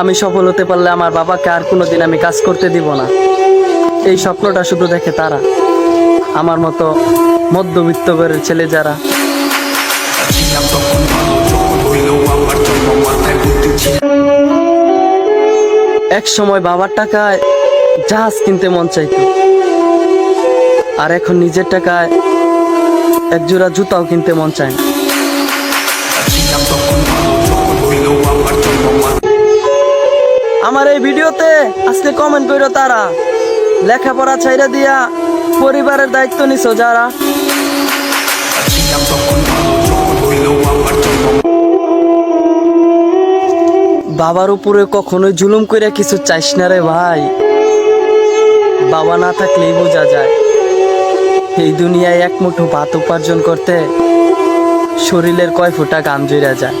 আমি সফল হতে পারলে আমার বাবাকে আর কোনো দিন আমি কাজ করতে দিব না। এই স্বপ্নটা শুধু দেখে তারা। আমার মতো মধ্যবিত্ত ঘরের ছেলে যারা এক সময় বাবার টাকায় জাহাজ কিনতে মন চাইতো। আর এখন নিজের টাকায় এক জোড়া জুতাও কিনতে মন চায় না। আমার এই ভিডিওতে আজকে কমেন্ট করো তারা। লেখাপড়া ছাইরা দিয়া পরিবারের দায়িত্ব নিছো যারা। বাবার উপরে কখনোই জুলুম করে কিছু চাইস না রে ভাই। বাবা না থাকলেই বোঝা যায়। এই দুনিয়ায় এক মুঠো ভাত উপার্জন করতে শরীরের কয় ফোঁটা গাম জুড়ে যায়।